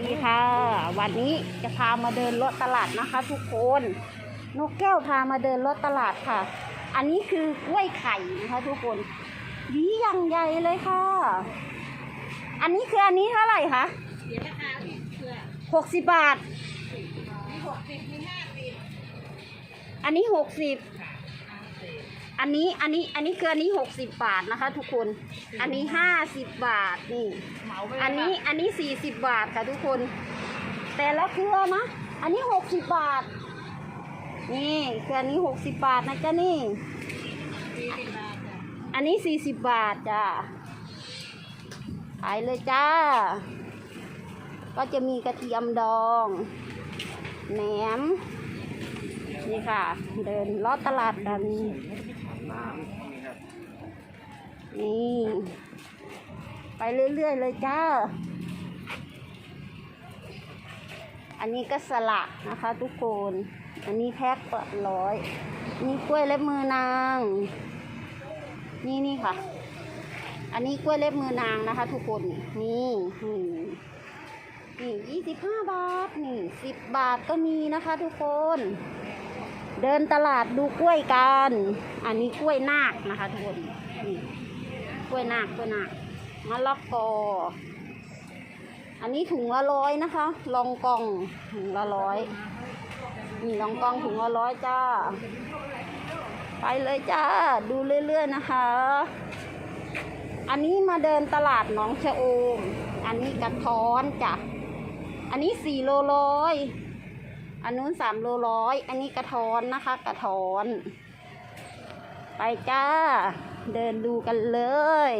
ดีค่ะ วันนี้จะพามาเดินรถตลาดนะคะ ทุกคนนกแก้วพามาเดินรถตลาดค่ะ อันนี้คือกล้วยไข่นะคะ ทุกคนหวีอย่างใหญ่เลยค่ะ อันนี้คืออันนี้เท่าไหร่คะเสียราคาคือหกสิบบาท อันนี้หกสิบ อันนี้อันนี้อันนี้คืออันนี้หกสิบบาทนะคะ ทุกคน อันนี้ห้าสิบบาทนี่ เหมาไปอันนี้อันนี้สี่สิบบาทค่ะทุกคน แต่ละเครือนะ อันนี้หกสิบบาท นี่เครือนี้หกสิบบาทนะจ๊ะนี่ สี่สิบบาทจ้ะอันนี้สี่สิบบาทจ้ะขายเลยจ้า ก็จะมีกระเทียมดองแหนม นี่ค่ะ เดินลอดตลาดกัน นี่ไปเรื่อยๆเลยจ้า อันนี้ก็สละนะคะทุกคน อันนี้แพ็คละร้อยนี่กล้วยเล็บมือนาง นี่นี่ค่ะ อันนี้กล้วยเล็บมือนางนะคะ ทุกคน นี่นี่นี่ยี่สิบห้าบาท นี่สิบบาทก็มีนะคะ ทุกคน เดินตลาดดูกล้วยกัน อันนี้กล้วยนาคนะคะทุกคนนี่กล้วยนาคกล้วยนาคมะละกอ อันนี้ถุงละร้อยนะคะ ลองกองถุงละร้อยนี่ลองกองถุงละร้อยจ้า ไปเลยจ้า ดูเรื่อยๆนะคะ อันนี้มาเดินตลาดหนองชะโอม อันนี้กระท้อนจ้ะ อันนี้สี่โลร้อย อันนู้นสามโลร้อย อันนี้กระท้อนนะคะ กระท้อน ไปจ้า เดินดูกันเลย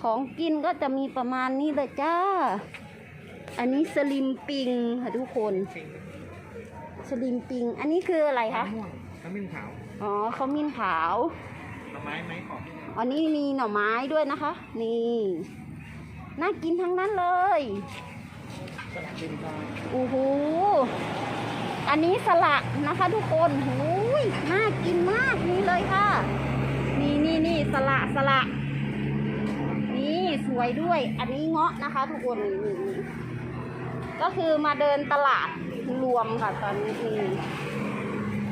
ของกินก็จะมีประมาณนี้เลยจ้า อันนี้สลิมปิงค่ะทุกคน สลิมปิง อันนี้คืออะไรคะม่วงขมิ้นขาว อ๋อเขาวมิ้นขาว หน่อไม้ไหมของอันนี้มีหน่อไม้ด้วยนะคะ นี่ น่ากินทั้งนั้นเลย สลัดดินทรายโอ้โหอันนี้สละนะคะทุกคนหูยน่ากินมากนี่เลยค่ะ นี่นี่นี่สละสละ นี่สวยด้วย อันนี้เงาะนะคะ ทุกคนนี่นี่นี่ก็คือมาเดินตลาดรวมค่ะตอนนี้นี่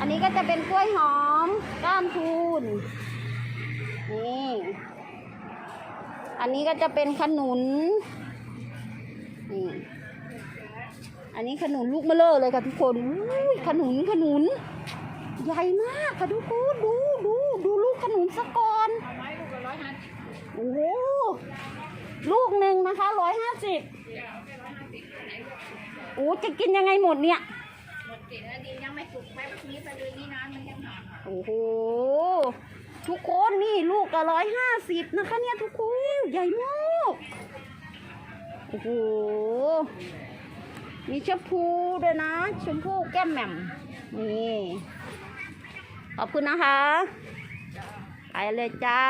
อันนี้ก็จะเป็นกล้วยหอมก้านทูนนี่ อันนี้ก็จะเป็นขนุน อันนี้ขนุนลูกมะเลอเลยค่ะทุกคนอุ้ยขนุนขนุน ใหญ่มากค่ะทุกคนดูดูดูลูกขนุนสะก่อนเอาไม้ลูกละร้อยห้าสิบโอ้โหลูกหนึ่งนะคะร้อยห้าสิบเดี๋ยวเอาไปร้อยห้าสิบไหนโอ้จะกินยังไงหมดเนี่ยหมดเกล็ดแล้วดินยังไม่สุกไปแบบนี้ไปเลยนี่นะมันยังหนาโอ้โหทุกคนนี่ลูกละร้อยห้าสิบนะคะเนี่ยทุกคนใหญ่มากโอ้โห มีชมพูด้วยนะ ชมพูแก้มแหม่มนี่ขอบคุณนะคะ ไปเลยจ้า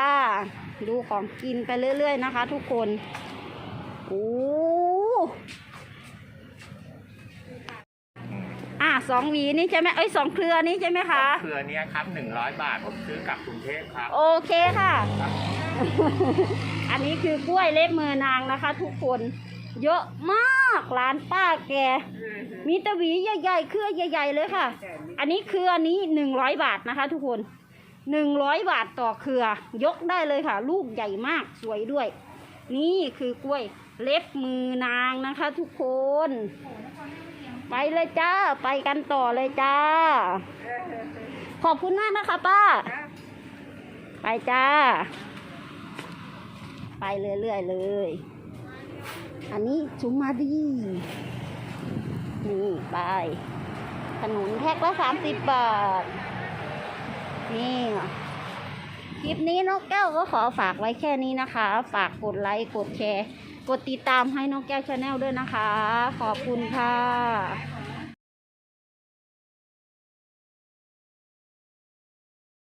ดูของกินไปเรื่อย ๆ นะคะ ทุกคนโอ้อะสองหวีนี่ใช่ไหมเอ้ยสองเครือนี้ใช่ไหมคะ เครือเนี้ยครับหนึ่งร้อยบาท ผมซื้อกลับกรุงเทพครับ โอเคค่ะ อันนี้คือกล้วยเล็บมือนางนะคะ ทุกคน เยอะมากร้านป้าแก มีแตะหวีใหญ่ๆ เครือใหญ่ ๆ เลยค่ะ อันนี้เครือนี้หนึ่งร้อยบาทนะคะ ทุกคนหนึ่งร้อยบาทต่อเครือ ยกได้เลยค่ะ ลูกใหญ่มากสวยด้วย นี่คือกล้วยเล็บมือนางนะคะ ทุกคน ไปเลยจ้า ไปกันต่อเลยจ้า ขอบคุณมากนะคะ ป้า ไปจ้า ไปเรื่อยๆเลย อันนี้ชุมมาดีนี่ไปขนุนแพ็คละสามสิบบาท นี่ คลิปนี้นกแก้วก็ขอฝากไว้แค่นี้นะคะ ฝากกดไลค์ กดแชร์ กดติดตามให้นกแก้วชาแนลด้วยนะคะ ขอบคุณค่ะ